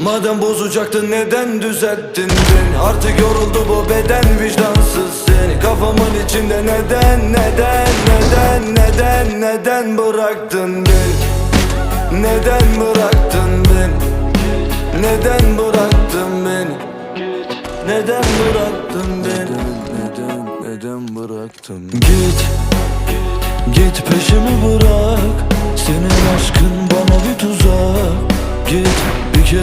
Madem bozacaktın neden düzelttin beni? Artık yoruldu bu beden vicdansız seni. Kafamın içinde neden neden neden neden neden bıraktın beni? Neden bıraktın beni? Neden bıraktın beni? Neden bıraktın beni? Neden neden bıraktın? Git Git peşimi bırak